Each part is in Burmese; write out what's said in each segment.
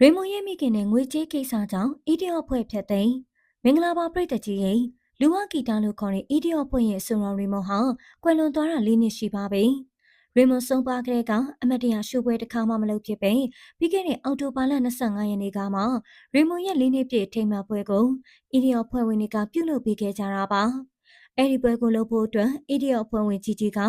ရေမွန်ရဲ့မိခင်နဲ့ငွေကြေးကိစ္စကြောင့်အီဒီယောဖွဲ့ဖြတ်သိမ်းမင်္ဂလာပါပြည်သက်ကြီးရဲ့လူဝဂီတာလို့ခေါ်တဲ့အီဒီယောဖွဲ့ရဲ့ဆွန်တော်ရေမွန်ဟာကွယ်လွန်သွားတာ၄နှစ်ရှိပါပြီ။ရေမွန်ဆုံးပါကလေးကအမတ်တရရှိုးပွဲတစ်ခါမှမလုပ်ဖြစ်ပဲပြီးခဲ့တဲ့အောက်တိုဘာလ25ရက်နေ့ကမှရေမွန်ရဲ့၄နှစ်ပြည့်ထိမ်းမှတ်ပွဲကိုအီဒီယောဖွဲ့ဝင်တွေကပြုလုပ်ပေးခဲ့ကြတာပါ။အဲ့ဒီပွဲကိုလုပ်ဖို့အတွက်အီဒီယောအဖွဲ့ဝင်ကြီးကြီးက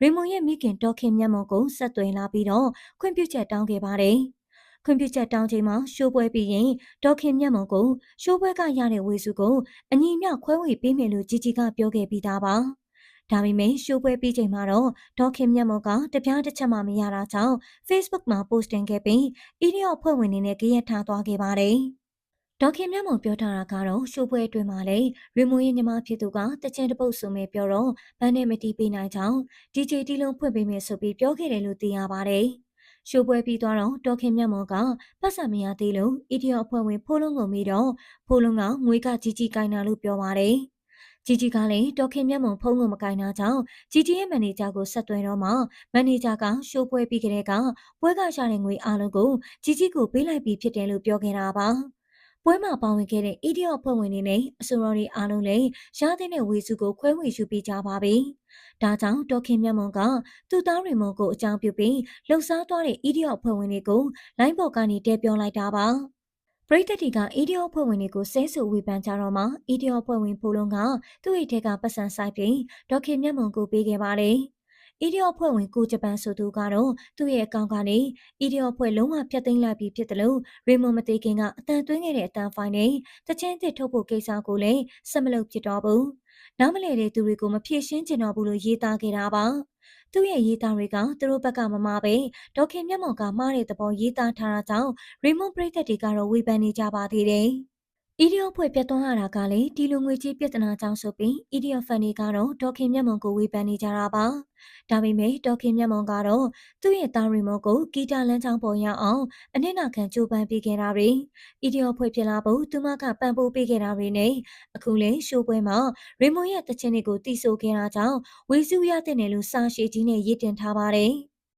ရေမွန်ရဲ့မိခင်ဒေါခင်မြတ်မုံကိုဆက်သွယ်လာပြီးတော့ခွင့်ပြုချက်တောင်းခဲ့ပါတယ်။ ခွင့်ပြုချက်တောင်းချိန်မှာရှိုးပွဲပြီးရင်ဒေါခင်မြတ်မုံကိုရှိုးပွဲကရတဲ့ဝေစုကိုအညီမြောက်ခွဲဝေပေးမယ်လို့ជីជីကပြောခဲ့ပြီးသားပါ။ဒါပေမဲ့ရှိုးပွဲပြီးချိန်မှာတော့ဒေါခင်မြတ်မုံကတပြားတစ်ချက်မှမရတာကြောင့် Facebook မှာ post တင်ခဲ့ပြီးအီဒီယောဖွဲ့ဝင်တွေနဲ့ကြရက်ထားသွားခဲ့ပါတယ်။ဒေါခင်မြတ်မုံပြောထားတာကတော့ရှိုးပွဲအတွင်းမှာလေရီမွန်ရဲ့ညီမဖြစ်သူကတချင်တပုတ်ဆိုမဲ့ပြောတော့ဘန်းနဲ့မတီးပေးနိုင်ကြောင်း DJ တီလုံးဖွင့်ပေးမယ်ဆိုပြီးပြောခဲ့တယ်လို့သိရပါတယ်။ ရှိုးပွဲပြီးသွားတော့တော်ခင်မြတ်မော်ကပတ်စံမရသေးလို့အီဒီယိုအဖွဲ့ဝင်ဖိုးလုံးကိုမိတော့ဖိုးလုံးကငွေကကြီးကြီးကိုင်းတာလို့ပြောပါတယ်။ကြီးကြီးကလည်းတော်ခင်မြတ်မော်ဖုန်းကိုမကိုင်းတာကြောင့်ကြီးကြီးရဲ့မန်နေဂျာကိုဆက်သွယ်တော့မှမန်နေဂျာကရှိုးပွဲပြီးကလေးကပွဲကရတဲ့ငွေအလုံးကိုကြီးကြီးကိုပေးလိုက်ပြီးဖြစ်တယ်လို့ပြောခဲ့တာပါ။ ပွဲမှာပါဝင်ခဲ့တဲ့ idiot ဖွဲ့ဝင်တွေနဲ့အဆိုတော်တွေအားလုံးလည်းရတဲ့ဝေစုကိုခွဲဝေယူပေးကြပါပြီ။ဒါကြောင့်ဒေါခင်မြတ်မွန်ကသူ့သားရီမိုကိုအကြောင်းပြုပြီးလှုပ်ရှားသွားတဲ့ idiot ဖွဲ့ဝင်တွေကိုလိုင်းပေါ်ကနေတဲပြောလိုက်တာပါပရိသတ်တွေက idiot ဖွဲ့ဝင်တွေကိုဆဲဆူဝေဖန်ကြတော့မှ idiot ဖွဲ့ဝင်ဖိုးလုံးကသူ့အိတ်ထဲကပတ်စံဆိုင်ပြီးဒေါခင်မြတ်မွန်ကိုပေးခဲ့ပါတယ်။ idiot ဖွဲ့ဝင်ကိုဂျပန်ဆိုသူကတော့သူ့ရဲ့အကောင့်ကနေ idiot ဖွဲ့လုံးဝဖျက်သိမ်းလိုက်ပြီးဖြစ်တယ်လို့ရေမွန်မသိခင်ကအတန်သွင်းခဲ့တဲ့အတန်ဖိုင်နဲ့တချင်းတစ်ထုတ်ဖို့ကိစ္စကိုလည်းဆက်မလုပ်ဖြစ်တော့ဘူး။နားမလည်တဲ့သူတွေကိုမဖြေရှင်းကျင်တော့ဘူးလို့ရေးသားခဲ့တာပါသူ့ရဲ့ရေးသားတွေကသူတို့ဘက်ကမမပဲဒေါခင်မျက်မှောင်ကမှားတဲ့သဘောရေးသားထားတာကြောင့်ရီမွန်ပရိသတ်တွေကတော့ဝေဖန်နေကြပါသေးတယ် အီဒီယိုဖွဲ့ပြတ်သွားရတာကလည်းဒီလိုငွေကြီးပြဿနာကြောင့်ဆိုပြီးအီဒီယိုဖန်တွေကတော့ဒေါခင်မျက်မှောင်ကိုဝေဖန်နေကြတာပါဒါပေမဲ့ဒေါခင်မျက်မှောင်ကတော့သူ့ရဲ့သားရီမိုကိုဂီတာလမ်းကြောင်းပေါ်ရောက်အောင်အနစ်နာခံကြိုးပမ်းပေးခဲ့တာတွေအီဒီယိုဖွဲ့ဖြစ်လာဖို့သူမကပံ့ပိုးပေးခဲ့တာတွေနဲ့အခုလည်းရှိုးပွဲမှာရီမိုရဲ့တခြင်းတွေကိုတီးဆိုခဲ့တာကြောင့်ဝေစုရတဲ့နယ်လို့စာရှိကြီးနဲ့ရည်တင်ထားပါတယ်။